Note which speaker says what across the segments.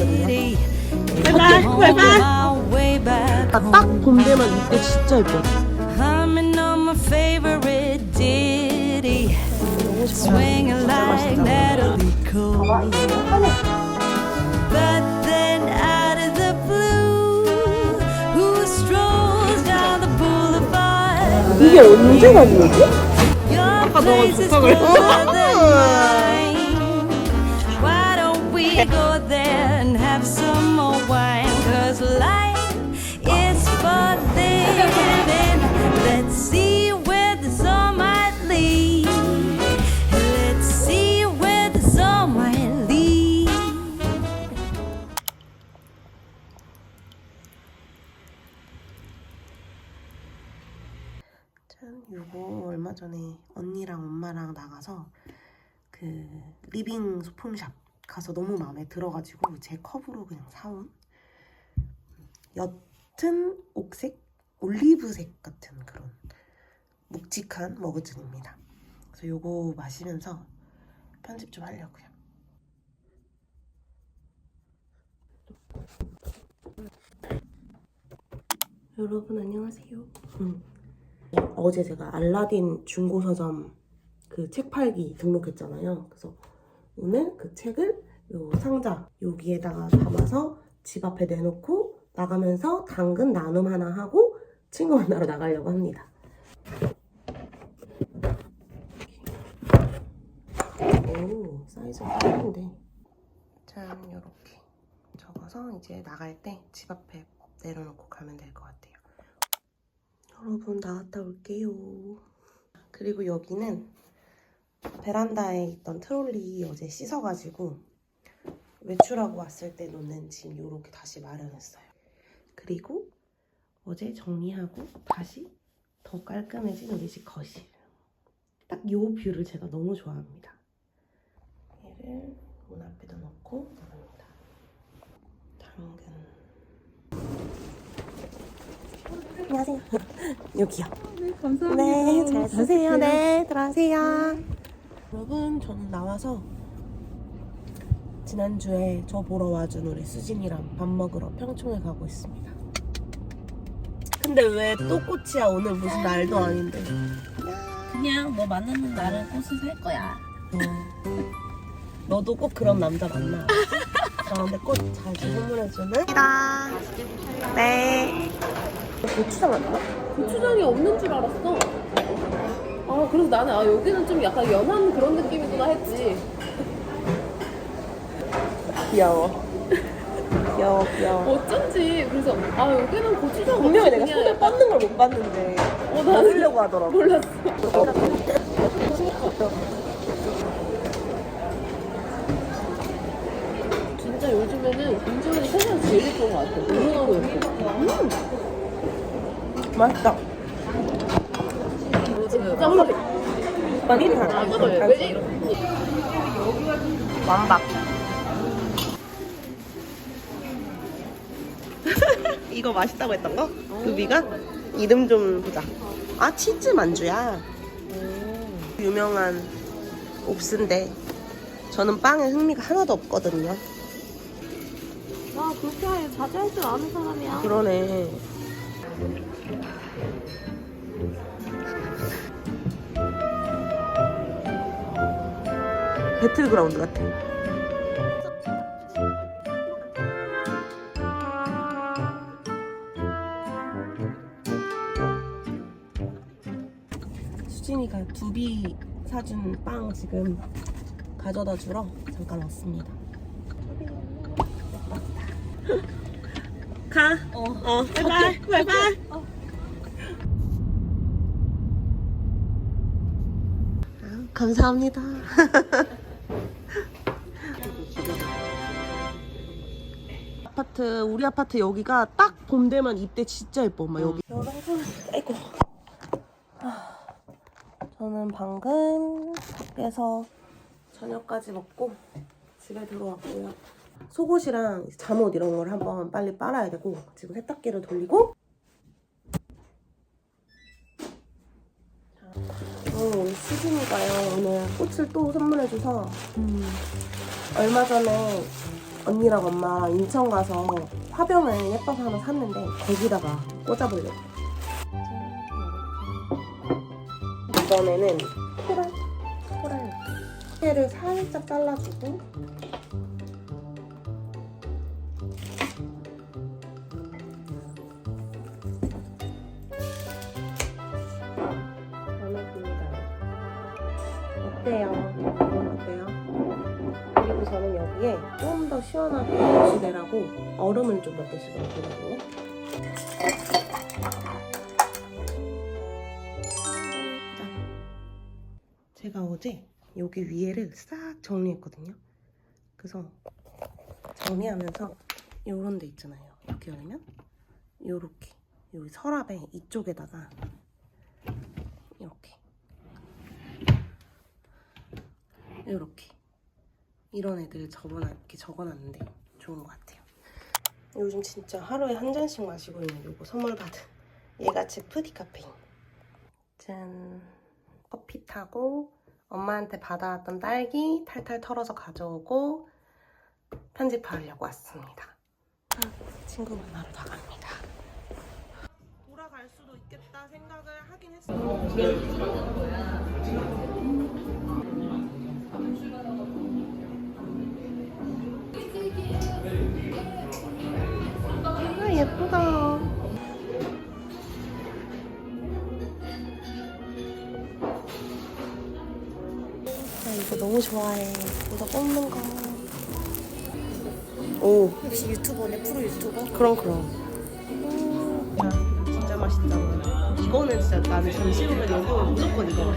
Speaker 1: 있거든요.
Speaker 2: 바이바이 바이바이
Speaker 1: 아, 딱봄 되면 이때 진짜 예뻐.
Speaker 3: Humming on my favorite ditty, swinging like Natalie Cole. But then out of the blue, who strolls down the boulevard?
Speaker 1: 이게 언제 간 거지?
Speaker 3: Your
Speaker 1: 너가
Speaker 3: face is
Speaker 1: 좋다 그랬어.
Speaker 3: cooler than mine. Why don't we go
Speaker 1: 짠, 요거 얼마 전에 언니랑 엄마랑 나가서 그 리빙 소품샵 가서 너무 마음에 들어가지고 제 컵으로 그냥 사온 옅은 옥색, 올리브색 같은 그런 묵직한 머그잔입니다. 그래서 요거 마시면서 편집 좀 하려고요. 여러분 안녕하세요. 음. 어제 제가 알라딘 중고 서점 그 책 팔기 등록했잖아요. 그래서 오늘 그 책을 요 상자 여기에다가 담아서 집 앞에 내놓고 나가면서 당근 나눔 하나 하고 친구 만나러 나가려고 합니다. 오 사이즈가 큰데 짠 요렇게 적어서 이제 나갈 때 집 앞에 내려놓고 가면 될 것 같아요. 여러분 나갔다 올게요. 그리고 여기는 베란다에 있던 트롤리 어제 씻어가지고 외출하고 왔을 때 놓는 짐 요렇게 다시 마련했어요. 그리고 어제 정리하고 다시 더 깔끔해진 우리 집 거실. 딱요 뷰를 제가 너무 좋아합니다. 얘를 문 앞에다 놓고 나갑니다. 당근. 안녕하세요. 여기요.
Speaker 2: 네 감사합니다
Speaker 1: 네, 잘 쓰세요. 네, 들어가세요. 여러분, 저는 나와서 지난주에 저 보러 와준 우리 수진이랑 밥 먹으러 평촌에 가고 있습니다. 근데 왜 또 꽃이야? 오늘 무슨 날도 아닌데.
Speaker 2: 그냥 너 만나는 날은 꽃을 살 거야
Speaker 1: 너도 꼭 그런 남자 만나. 저한테 꽃 자주 선물해주는. 네. 고추장 왔나?
Speaker 2: 고추장이 없는 줄 알았어 아 그래서 나는 아 여기는 좀 약간 연한 그런 느낌이구나 했지
Speaker 1: 귀여워. 귀여워, 귀여워.
Speaker 2: 어쩐지 그래서 아 여기는 고추장
Speaker 1: 분명히
Speaker 2: 없이
Speaker 1: 내가
Speaker 2: 그냥
Speaker 1: 손을
Speaker 2: 약간-
Speaker 1: 뻗는 걸 못 봤는데
Speaker 2: 어, 나는
Speaker 1: 먹으려고 하더라고.
Speaker 2: 몰랐어 진짜 요즘에는 김지훈이 세상에서 제일 예쁜 것 같아 너무 너무 예뻐
Speaker 1: 맛있다. 다 왕박. 이거 맛있다고 했던 거? 루비가? 이름 좀 보자. 아 치즈 만주야. 유명한 옵스인데 저는 빵에 흥미가 하나도 없거든요.
Speaker 2: 나 그렇게 자주 할줄 아는 사람이야
Speaker 1: 그러네. 배틀그라운드 같아. 수진이가 두비 사준 빵 지금 가져다 주러 잠깐 왔습니다. 가. 어. 어. 바이바이. 바이바이. 아, 감사합니다. 아파트 우리 아파트 여기가 딱 봄 되면 이때 진짜 예뻐 엄마 여기. 여러분 아이고. 아, 저는 방금 밖에서 저녁까지 먹고 집에 들어왔고요. 속옷이랑 잠옷 이런 걸 한번 빨리 빨아야 되고 지금 세탁기를 돌리고. 어, 우리 수진이가요? 오늘 꽃을 또 선물해줘서 얼마 전에 언니랑 엄마랑 인천 가서 화병을 예뻐서 하나 샀는데 거기다가 꽂아보려고. 이번에는 코랄, 코랄. 회를 살짝 잘라주고. 어때요? 저는 여기에 좀 더 시원하게 드시라고 얼음을 좀 몇 개씩 넣거든요. 짠. 제가 어제 여기 위에를 싹 정리했거든요. 그래서 정리하면서 요런 데 있잖아요. 이렇게 열면 요렇게 여기 서랍에 이쪽에다가 이렇게 이렇게 이런 애들 적어놨, 이렇게 적어놨는데 좋은 것 같아요. 요즘 진짜 하루에 한 잔씩 마시고 있는 요거 선물 받은 얘가치 푸디 카페인. 짠. 커피 타고 엄마한테 받아왔던 딸기 탈탈 털어서 가져오고 편집하려고 왔습니다. 친구 만나러 나갑니다. 돌아갈 수도 있겠다 생각을 하긴 했어요. 너무 좋아해. 이거 뽑는 거. 오.
Speaker 4: 혹시 유튜버네 프로 유튜버?
Speaker 1: 그럼 그럼. 음, 진짜 맛있잖아. 이거는 진짜 나는 점심으로 여기 오면 무조건 이거.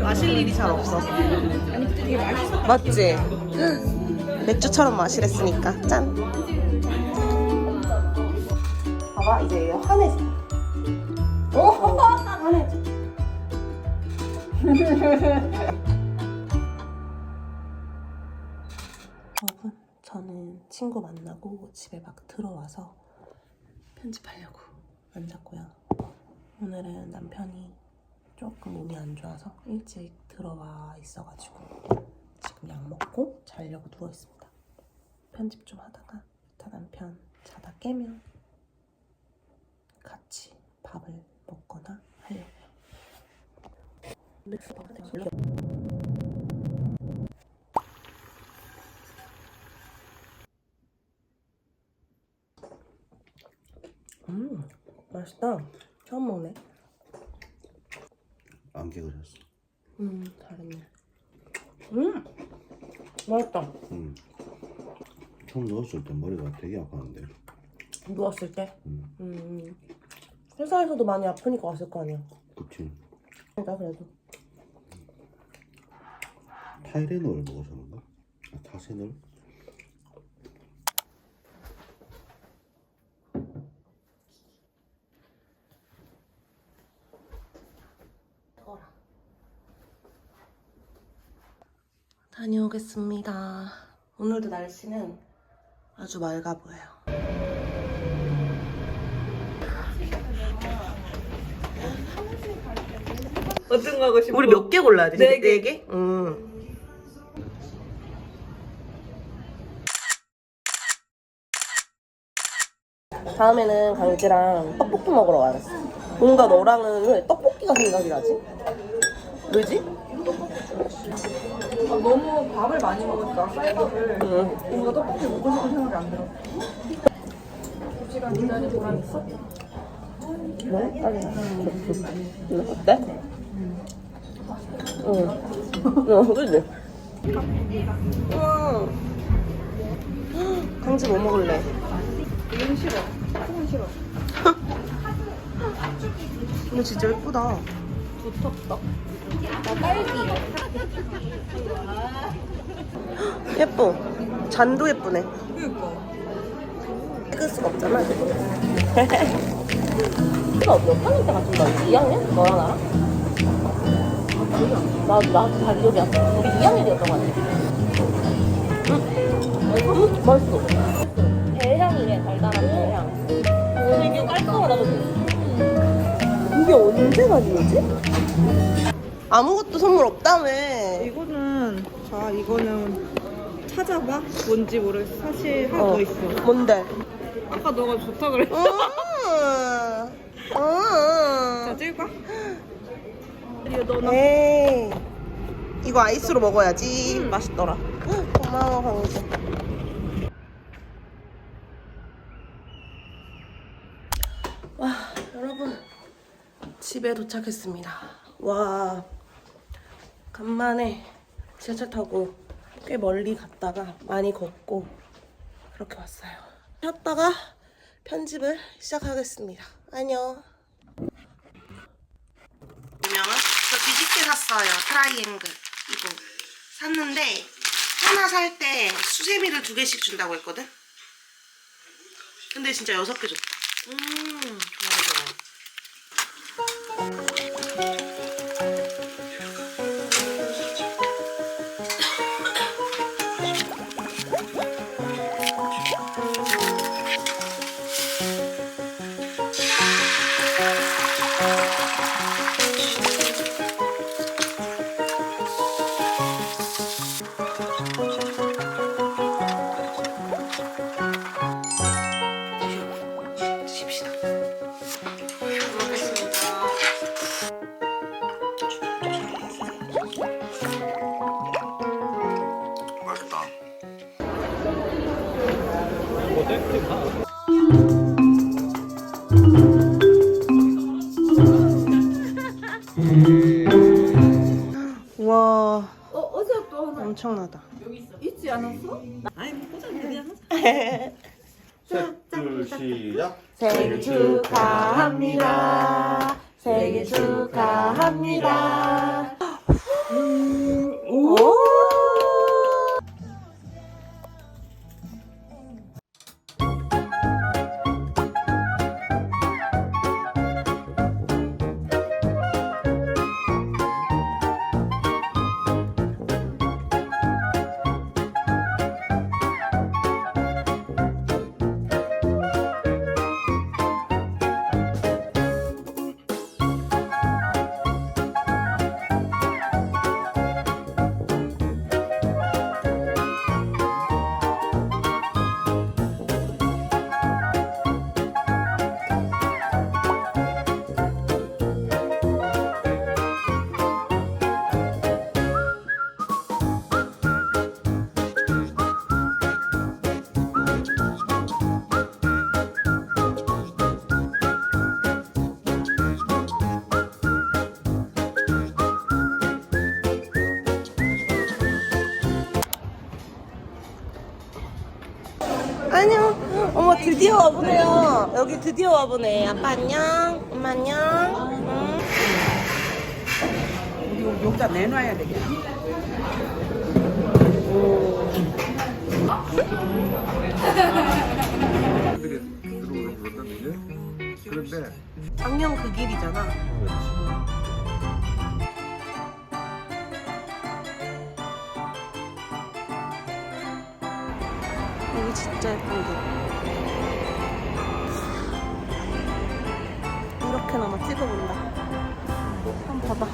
Speaker 1: 마실 일이 잘 없어서.
Speaker 4: 아니 되게 맛있어
Speaker 1: 맞지? 맥주처럼 마시랬으니까 짠. 봐봐 이제 화내지. 오 화내지. 친구 만나고 집에 막 들어와서 편집하려고 앉았고요. 오늘은 남편이 조금 몸이 안 좋아서 일찍 들어와 있어가지고 지금 약 먹고 자려고 누워 있습니다. 편집 좀 하다가 이따 남편 자다 깨면 같이 밥을 먹거나 하려고요. 음 맛있다. 처음 먹네.
Speaker 5: 안개 그렸어.
Speaker 1: 음 잘했네. 음 맛있다.
Speaker 5: 응. 처음 누웠을 때 머리가 되게 아팠는데.
Speaker 1: 누웠을 때.
Speaker 5: 응.
Speaker 1: 음 회사에서도 많이 아프니까 왔을 거 아니야.
Speaker 5: 그치.
Speaker 1: 나 그래도.
Speaker 5: 타이레놀 먹어서 그런가? 아, 타세놀?
Speaker 1: 다녀오겠습니다. 오늘도 날씨는 아주 맑아 보여요.
Speaker 4: 어떤 거 하고 싶어?
Speaker 1: 우리 몇 개 골라야 돼?
Speaker 4: 네 개.
Speaker 1: 네 개? 음. 다음에는 강지랑 떡볶이 먹으러 가야겠어. 뭔가 너랑은 왜 떡볶이가 생각이 나지? 왜지?
Speaker 4: 아, 너무 밥을 많이 먹으니까 쌀밥을
Speaker 1: 응.
Speaker 4: 뭔가 떡볶이 먹고 싶은 생각이 안 들어 2시간 기다린 보람 있어?
Speaker 1: 네? 빨리. 응. 어때? 응. 응, 그지? 우와. 강지 뭐 먹을래?
Speaker 4: 이건 싫어 콩은 싫어
Speaker 1: 근데 진짜 예쁘다.
Speaker 4: 두텁다
Speaker 1: 예뻐. 잔도 예쁘네.
Speaker 4: 그니까
Speaker 1: 찍을 수가 없잖아. 내가 몇 학년 때 같은 거야? 2학년? 너랑 나랑? 나, 나. 우리 2학년이었던 거 같아. 응. 음, 맛있어. 배향이래, 달달한 배향. 되게 깔끔하다, 그치? 이게 언제 가지고지? 아무것도 선물 없다며.
Speaker 4: 이거는 자 이거는 찾아봐. 뭔지 모르겠어. 사실 하나
Speaker 1: 어.
Speaker 4: 더 있어.
Speaker 1: 뭔데?
Speaker 4: 아까 너가 좋다 그랬.
Speaker 1: 음. 음.
Speaker 4: 자, 찍을까? 이거 너나
Speaker 1: 에이. 이거 아이스로 먹어야지. 맛있더라. 고마워, 광주. 와, 여러분. 집에 도착했습니다. 와. 간만에 지하철 타고 꽤 멀리 갔다가 많이 걷고 그렇게 왔어요. 쉬었다가 편집을 시작하겠습니다. 안녕. 분명은 저 뒤집게 샀어요. 트라이앵글 이거 샀는데 하나 살 때 수세미를 두 개씩 준다고 했거든. 근데 진짜 여섯 개 줬다. 음 와
Speaker 4: 어 어제 또 하나
Speaker 1: 엄청나다.
Speaker 4: 있지 않았어?
Speaker 1: 안녕. 어머 드디어 와보네요. 여기 드디어 와보네. 아빠 안녕. 엄마 안녕. 응.
Speaker 6: 여기다 내놔야 되겠다.
Speaker 7: 들이 들어오는 거거든요. 그런데
Speaker 1: 작년 그 길이잖아. 진짜 예쁜데. 이렇게나마 찍어본다. 한번 봐봐.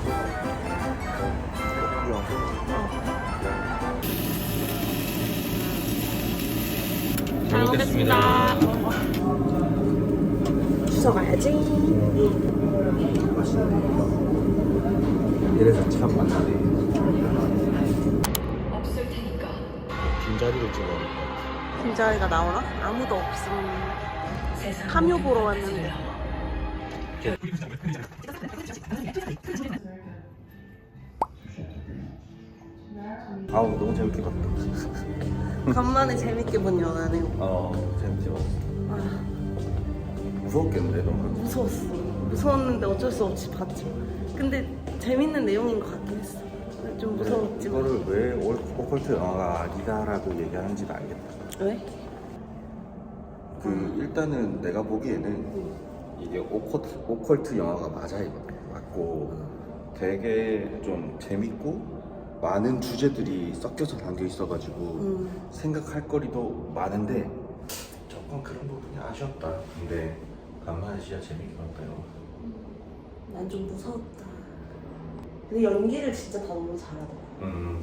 Speaker 5: 잘 먹겠습니다.
Speaker 1: 주워 가야지.
Speaker 5: 이래서 참 많네. 없을 테니까. 빈자리를 찍어
Speaker 1: 빈자리가 나오나? 아무도 없음. 카묘 보러 왔는데.
Speaker 5: 아우 너무 재밌게 봤다.
Speaker 1: 간만에 재밌게 본 영화네요.
Speaker 5: 어 재밌게 봤어.
Speaker 1: 아,
Speaker 5: 무서웠겠는데 너무.
Speaker 1: 무서웠어. 무서웠는데 어쩔 수 없이 봤죠. 근데 재밌는 내용인 것 같긴 했어. 좀 무서웠지.
Speaker 5: 이거를 왜 올- 오컬트 영화가 아니다라고 얘기하는지는 알겠다.
Speaker 1: 왜?
Speaker 5: 그 일단은 내가 보기에는 이게 오컬트, 오컬트 영화가 맞아 이거 맞고 되게 좀 재밌고 많은 주제들이 섞여서 담겨 있어가지고
Speaker 1: 음.
Speaker 5: 생각할 거리도 많은데 조금 그런 부분이 아쉬웠다. 근데 간만에 진짜 재밌게 봤다 요
Speaker 1: 난 좀 무서웠다. 근데 연기를 진짜 다 너무 잘하더라.
Speaker 5: 음.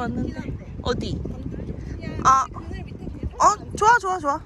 Speaker 8: 왔는데 어디? 아, 어 좋아 좋아 좋아.